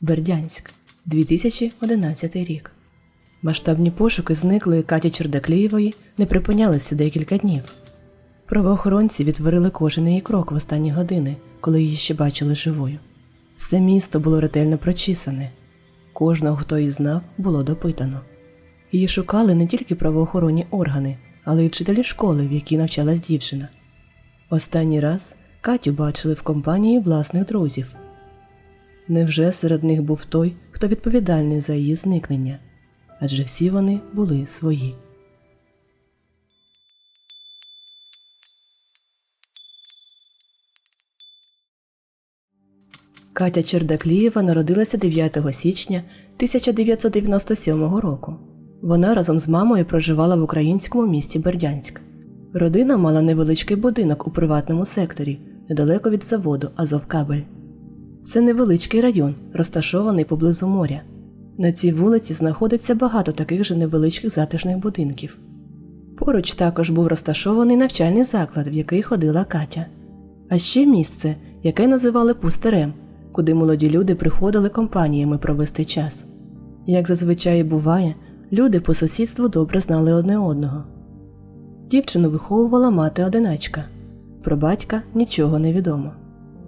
Бердянськ, 2011 рік. Масштабні пошуки зниклої Каті Чердаклієвої не припинялися декілька днів. Правоохоронці відтворили кожен її крок в останні години, коли її ще бачили живою. Все місто було ретельно прочисане. Кожного, хто її знав, було допитано. Її шукали не тільки правоохоронні органи, але й вчителі школи, в якій навчалась дівчина. Останній раз Катю бачили в компанії власних друзів. Невже серед них був той, хто відповідальний за її зникнення? Адже всі вони були свої. Катя Чердаклієва народилася 9 січня 1997 року. Вона разом з мамою проживала в українському місті Бердянськ. Родина мала невеличкий будинок у приватному секторі, недалеко від заводу Азовкабель. Це невеличкий район, розташований поблизу моря. На цій вулиці знаходиться багато таких же невеличких затишних будинків. Поруч також був розташований навчальний заклад, в який ходила Катя. А ще місце, яке називали пустирем, куди молоді люди приходили компаніями провести час. Як зазвичай буває, люди по сусідству добре знали одне одного. Дівчину виховувала мати одиначка. Про батька нічого не відомо.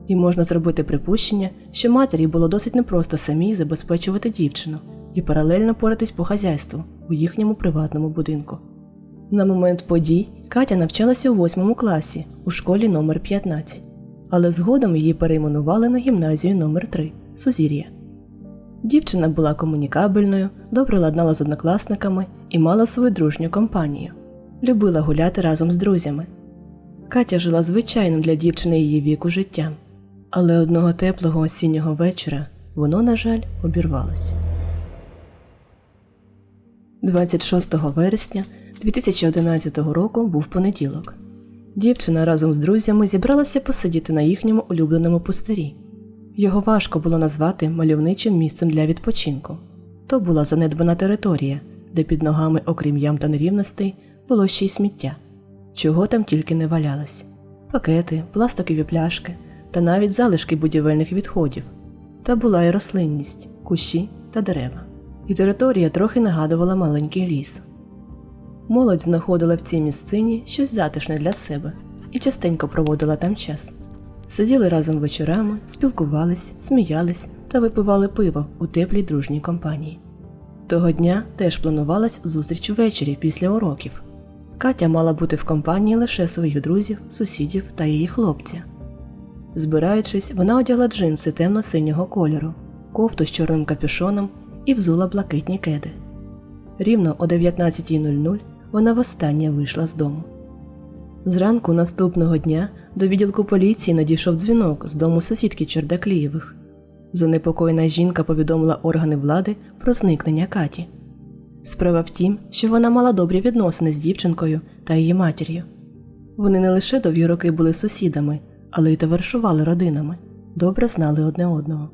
І можна зробити припущення, що матері було досить непросто самій забезпечувати дівчину і паралельно поратись по хазяйству у їхньому приватному будинку. На момент подій Катя навчалася у восьмому класі у школі номер 15 але згодом її перейменували на гімназію номер 3 Сузір'я. Дівчина була комунікабельною, добре ладнала з однокласниками і мала свою дружню компанію. Любила гуляти разом з друзями. Катя жила звичайним для дівчини її віку життям, але одного теплого осіннього вечора воно, на жаль, обірвалося. 26 вересня 2011 року був понеділок. Дівчина разом з друзями зібралася посидіти на їхньому улюбленому пустирі. Його важко було назвати мальовничим місцем для відпочинку. То була занедбана територія, де під ногами, окрім ям та нерівностей, було ще й сміття, чого там тільки не валялось: пакети, пластикові пляшки та навіть залишки будівельних відходів. Та була й рослинність, кущі та дерева. І територія трохи нагадувала маленький ліс. Молодь знаходила в цій місцині щось затишне для себе і частенько проводила там час. Сиділи разом вечорами, спілкувались, сміялись та випивали пиво у теплій дружній компанії. Того дня теж планувалась зустріч увечері після уроків. Катя мала бути в компанії лише своїх друзів, сусідів та її хлопця. Збираючись, вона одягла джинси темно-синього кольору, кофту з чорним капюшоном і взула блакитні кеди. Рівно о 19.00 вона востаннє вийшла з дому. Зранку наступного дня до відділку поліції надійшов дзвінок з дому сусідки Чердаклієвих. Занепокоєна жінка повідомила органи влади про зникнення Каті. Справа в тім, що вона мала добрі відносини з дівчинкою та її матір'ю. Вони не лише довгі роки були сусідами, але й товаришували родинами, добре знали одне одного.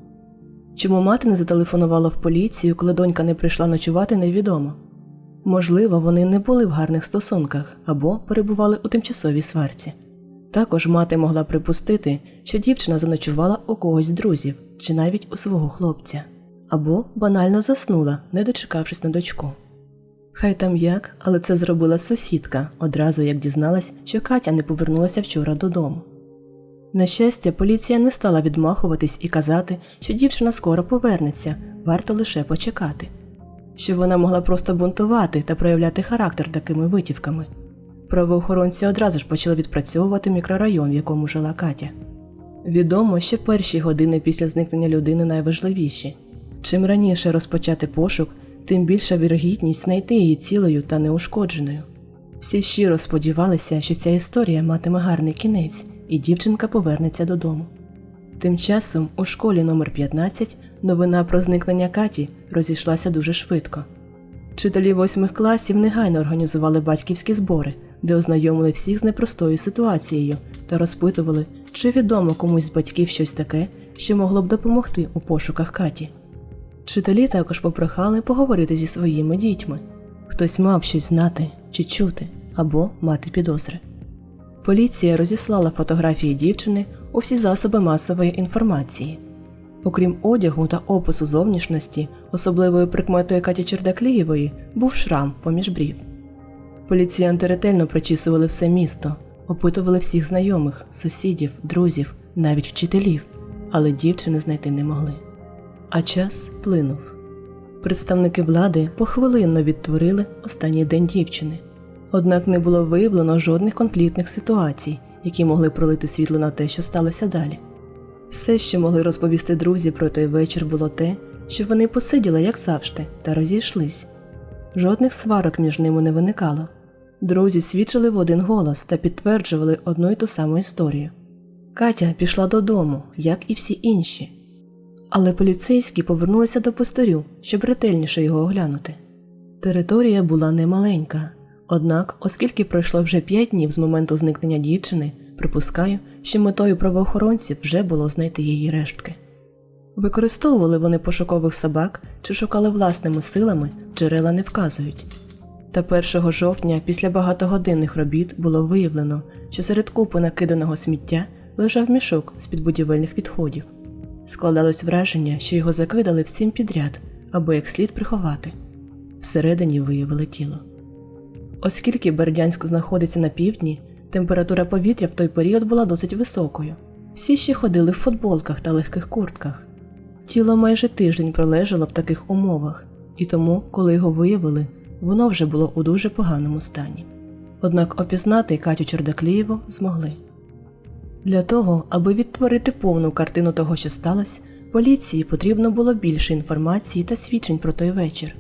Чому мати не зателефонувала в поліцію, коли донька не прийшла ночувати, невідомо. Можливо, вони не були в гарних стосунках або перебували у тимчасовій сварці. Також мати могла припустити, що дівчина заночувала у когось з друзів чи навіть у свого хлопця, або банально заснула, не дочекавшись на дочку. Хай там як, але це зробила сусідка, одразу як дізналась, що Катя не повернулася вчора додому. На щастя, поліція не стала відмахуватись і казати, що дівчина скоро повернеться, варто лише почекати що вона могла просто бунтувати та проявляти характер такими витівками. Правоохоронці одразу ж почали відпрацьовувати мікрорайон, в якому жила Катя. Відомо, що перші години після зникнення людини найважливіші. Чим раніше розпочати пошук, тим більша вірогідність знайти її цілою та неушкодженою. Всі щиро сподівалися, що ця історія матиме гарний кінець, і дівчинка повернеться додому. Тим часом у школі номер 15 новина про зникнення Каті розійшлася дуже швидко. Вчителі восьмих класів негайно організували батьківські збори, де ознайомили всіх з непростою ситуацією та розпитували, чи відомо комусь з батьків щось таке, що могло б допомогти у пошуках Каті. Вчителі також попрохали поговорити зі своїми дітьми. Хтось мав щось знати чи чути або мати підозри. Поліція розіслала фотографії дівчини у всі засоби масової інформації. Окрім одягу та опису зовнішності, особливою прикметою Каті Чердаклієвої був шрам поміж брів. Поліціянти ретельно прочісували все місто, опитували всіх знайомих, сусідів, друзів, навіть вчителів, але дівчини знайти не могли. А час плинув. Представники влади похвилинно відтворили останній день дівчини. Однак не було виявлено жодних конфліктних ситуацій, які могли пролити світло на те, що сталося далі. Все, що могли розповісти друзі про той вечір, було те, що вони посиділи, як завжди, та розійшлись. Жодних сварок між ними не виникало. Друзі свідчили в один голос та підтверджували одну й ту саму історію. Катя пішла додому, як і всі інші. Але поліцейські повернулися до пустирю, щоб ретельніше його оглянути. Територія була немаленька, однак, оскільки пройшло вже п'ять днів з моменту зникнення дівчини, припускаю, що метою правоохоронців вже було знайти її рештки. Використовували вони пошукових собак чи шукали власними силами, джерела не вказують. Та 1 жовтня, після багатогодинних робіт, було виявлено, що серед купи накиданого сміття лежав мішок з-під будівельних відходів. Складалось враження, що його закидали всім підряд, аби як слід приховати. Всередині виявили тіло. Оскільки Бердянськ знаходиться на півдні, температура повітря в той період була досить високою. Всі ще ходили в футболках та легких куртках. Тіло майже тиждень пролежало в таких умовах, і тому, коли його виявили, воно вже було у дуже поганому стані. Однак опізнати Катю Чердаклієву змогли. Для того, аби відтворити повну картину того, що сталося, поліції потрібно було більше інформації та свідчень про той вечір.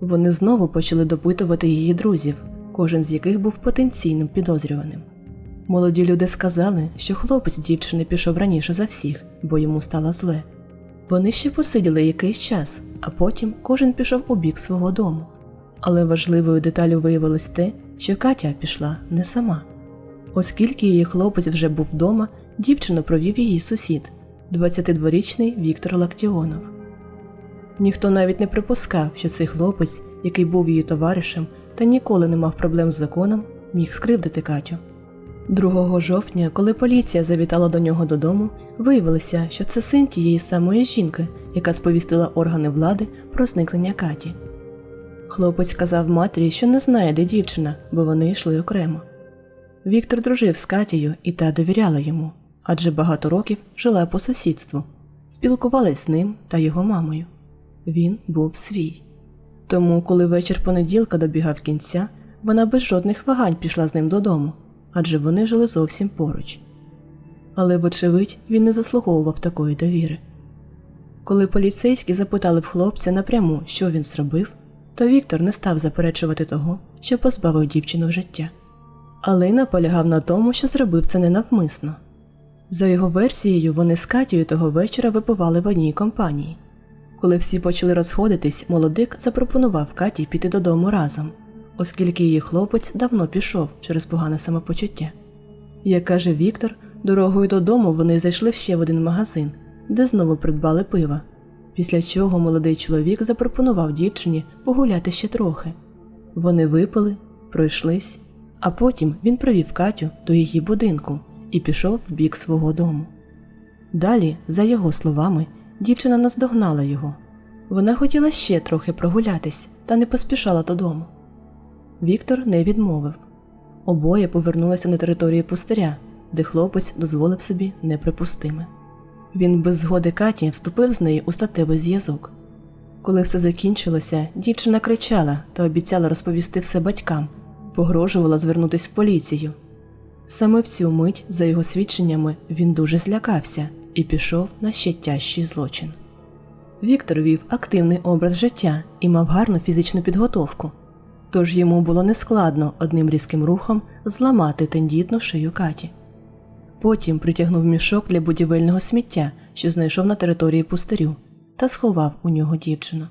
Вони знову почали допитувати її друзів, кожен з яких був потенційним підозрюваним. Молоді люди сказали, що хлопець дівчини пішов раніше за всіх, бо йому стало зле. Вони ще посиділи якийсь час, а потім кожен пішов у бік свого дому. Але важливою деталю виявилось те, що Катя пішла не сама. Оскільки її хлопець вже був вдома, дівчину провів її сусід, 22-річний Віктор Лактіонов. Ніхто навіть не припускав, що цей хлопець, який був її товаришем та ніколи не мав проблем з законом, міг скривдити Катю. 2 жовтня, коли поліція завітала до нього додому, виявилося, що це син тієї самої жінки, яка сповістила органи влади про зникнення Каті. Хлопець казав матері, що не знає, де дівчина, бо вони йшли окремо. Віктор дружив з Катією і та довіряла йому, адже багато років жила по сусідству, спілкувалась з ним та його мамою. Він був свій. Тому, коли вечір понеділка добігав кінця, вона без жодних вагань пішла з ним додому, адже вони жили зовсім поруч. Але, вочевидь, він не заслуговував такої довіри. Коли поліцейські запитали в хлопця напряму, що він зробив, то Віктор не став заперечувати того, що позбавив дівчину життя. Але й наполягав на тому, що зробив це ненавмисно. За його версією, вони з Катєю того вечора випивали в одній компанії. Коли всі почали розходитись, молодик запропонував Каті піти додому разом, оскільки її хлопець давно пішов через погане самопочуття. Як каже Віктор, дорогою додому вони зайшли ще в один магазин, де знову придбали пива. Після чого молодий чоловік запропонував дівчині погуляти ще трохи. Вони випили, пройшлись, а потім він провів Катю до її будинку і пішов в бік свого дому. Далі, за його словами, дівчина наздогнала його. Вона хотіла ще трохи прогулятись та не поспішала додому. Віктор не відмовив. Обоє повернулися на територію пустиря, де хлопець дозволив собі неприпустиме. Він без згоди Каті вступив з нею у статевий зв'язок. Коли все закінчилося, дівчина кричала та обіцяла розповісти все батькам, погрожувала звернутися в поліцію. Саме в цю мить, за його свідченнями, він дуже злякався і пішов на ще тяжчий злочин. Віктор вів активний образ життя і мав гарну фізичну підготовку, тож йому було нескладно одним різким рухом зламати тендітну шию Каті. Потім притягнув мішок для будівельного сміття, що знайшов на території пустирю, та сховав у нього дівчину.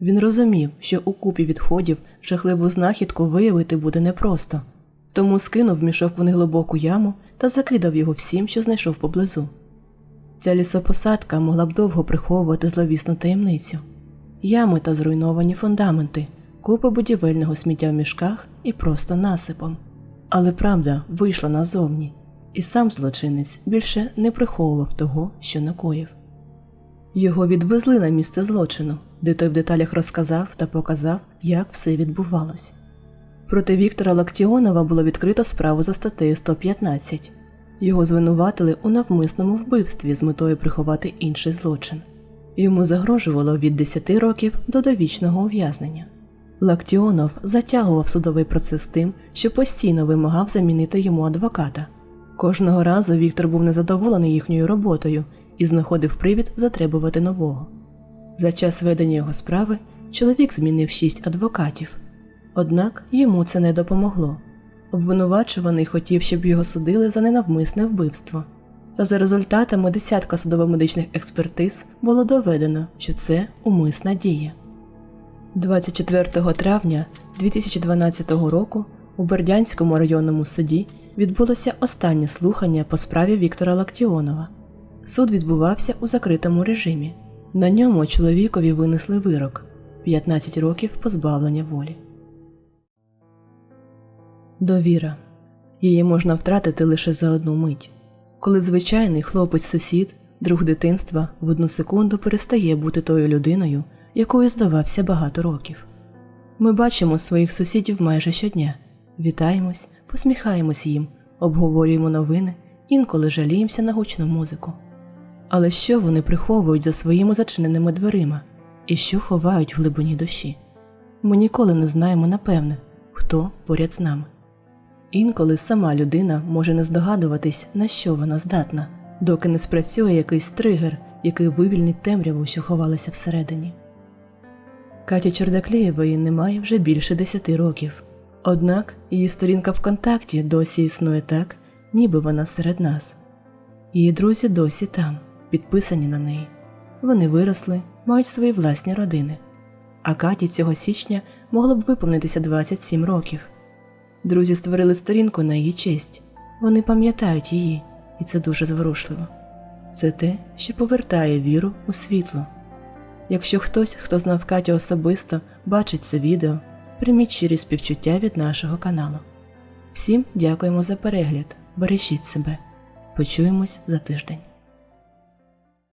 Він розумів, що у купі відходів жахливу знахідку виявити буде непросто, тому скинув мішок в неглибоку яму та закидав його всім, що знайшов поблизу. Ця лісопосадка могла б довго приховувати зловісну таємницю ями та зруйновані фундаменти, купа будівельного сміття в мішках і просто насипом. Але правда вийшла назовні, і сам злочинець більше не приховував того, що накоїв. Його відвезли на місце злочину, де той в деталях розказав та показав, як все відбувалось. Проти Віктора Лактіонова було відкрито справу за статтею 115. Його звинуватили у навмисному вбивстві з метою приховати інший злочин. Йому загрожувало від 10 років до довічного ув'язнення. Лактіонов затягував судовий процес тим, що постійно вимагав замінити йому адвоката. Кожного разу Віктор був незадоволений їхньою роботою і знаходив привід затребувати нового. За час ведення його справи чоловік змінив шість адвокатів. Однак йому це не допомогло. Обвинувачуваний хотів, щоб його судили за ненавмисне вбивство. Та за результатами десятка судово-медичних експертиз було доведено, що це умисна дія. 24 травня 2012 року у Бердянському районному суді відбулося останнє слухання по справі Віктора Лактіонова. Суд відбувався у закритому режимі. На ньому чоловікові винесли вирок 15 років позбавлення волі. Довіра. Її можна втратити лише за одну мить. Коли звичайний хлопець-сусід, друг дитинства в одну секунду перестає бути тою людиною, якою здавався багато років. Ми бачимо своїх сусідів майже щодня, вітаємось, посміхаємось їм, обговорюємо новини, інколи жаліємося на гучну музику. Але що вони приховують за своїми зачиненими дверима і що ховають в глибині душі? Ми ніколи не знаємо напевне, хто поряд з нами. Інколи сама людина може не здогадуватись, на що вона здатна, доки не спрацює якийсь тригер, який вивільнить темряву, що ховалася всередині. Каті Чердаклієвої немає вже більше десяти років. Однак її сторінка ВКонтакті досі існує так, ніби вона серед нас. Її друзі досі там, підписані на неї. Вони виросли, мають свої власні родини. А Каті цього січня могло б виповнитися 27 років. Друзі створили сторінку на її честь. Вони пам'ятають її, і це дуже зворушливо. Це те, що повертає віру у світло. Якщо хтось, хто знав Катю особисто, бачить це відео, прийміть щирі співчуття від нашого каналу. Всім дякуємо за перегляд, бережіть себе. Почуємось за тиждень.